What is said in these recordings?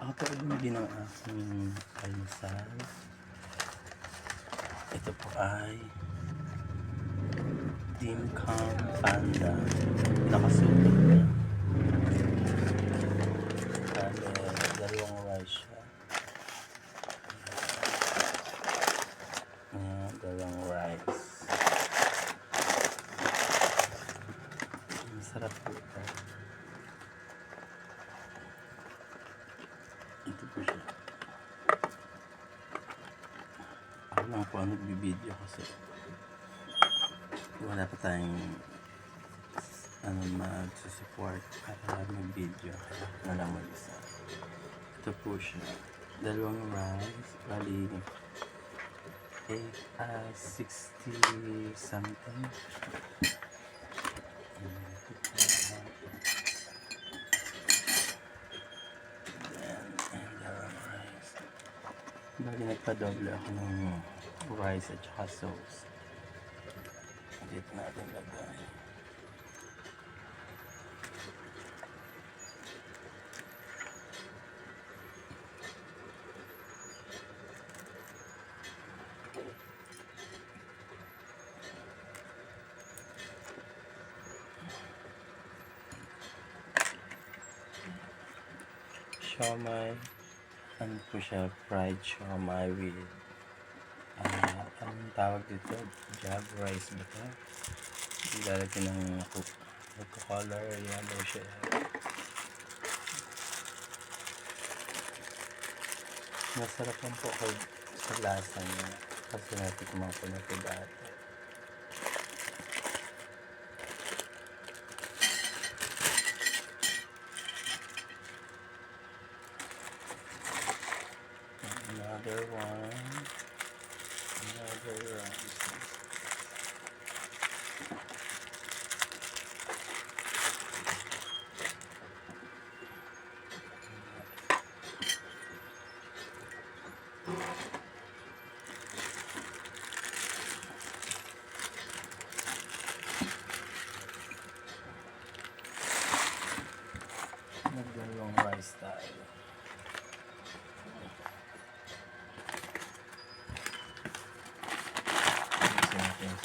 Ako po bumili ng aking almusal. Ito po ay Dim Kam Panda. Nakasulat na. Bale, dalawang rice siya. Ayan, dalawang rice. Masarap po ito. Ito po siya. Ako lang po ang nagbibideo kasi wala pa tayong ano mag-support para mag-video. Kaya na lang mag-isa. Ito po siya. Dalawang rice. Bali, eh, ah, 60 something. Ayan, ito po. Ayan, ayan, dalawang rice. Bali, nagpa-double ako ng rice at saka sauce. Dito natin lagay. Siomai. Ano po siya? Fried siomai with ah anong tawag dito? Jab rice ba ito? Ilalagyan ng color yellow siya. Masarap lang po ako sa lasa niya. Kasi natikman ko na Another one. Another rice.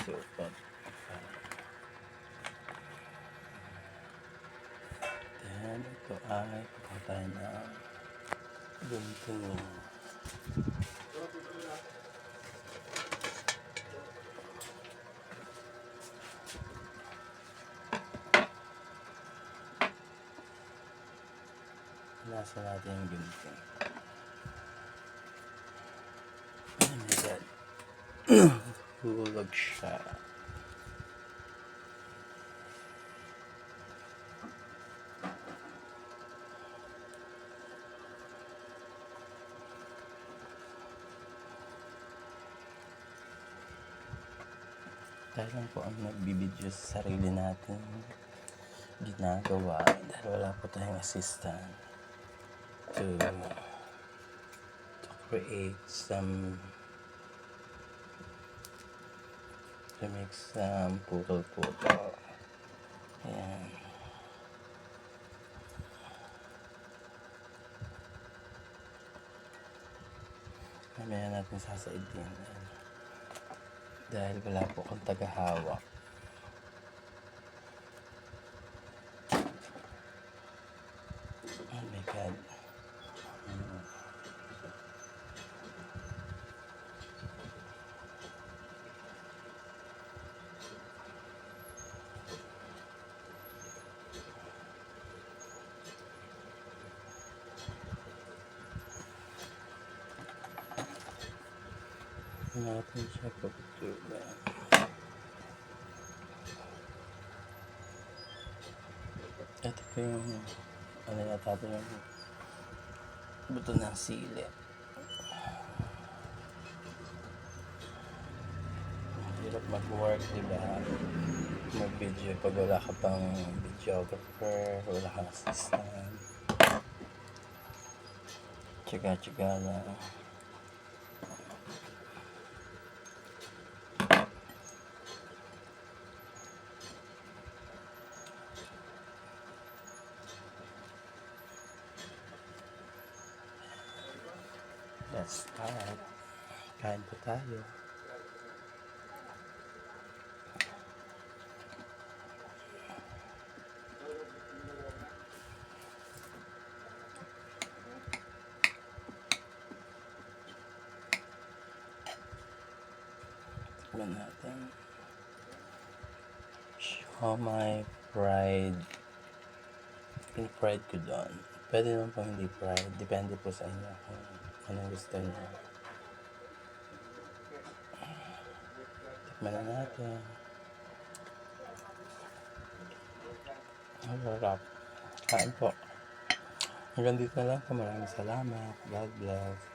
Yung supat. Then, ito ay pakatay na gunting. Nasa natin yung gunting. Oh my. Hulog siya. Tayo lang po ang nagbibideo sa sarili natin ginagawa dahil wala po tayong assistant to to create some to make some putol-putol. Ayan. Mamaya natin sasaidin. Ayan. Dahil wala po akong tagahawak. Oh my God. Mm. Natin siya pagtutulan. Ito po yung ano ito yung buto ng sili. Hirap mag-work, di ba? Mag-video pag wala ka pang videographer, wala kang assistant. Tsaga-tsaga lang. Let's start. Kain po tayo. Tikman natin. Siomay fried. Yung fried ko doon. Pwede naman po hindi fried. Depende po sa inyo kung anong gusto niyo. Tikman na natin. Ang sarap. Kain po. Hanggang dito na lang. Maraming salamat. God bless.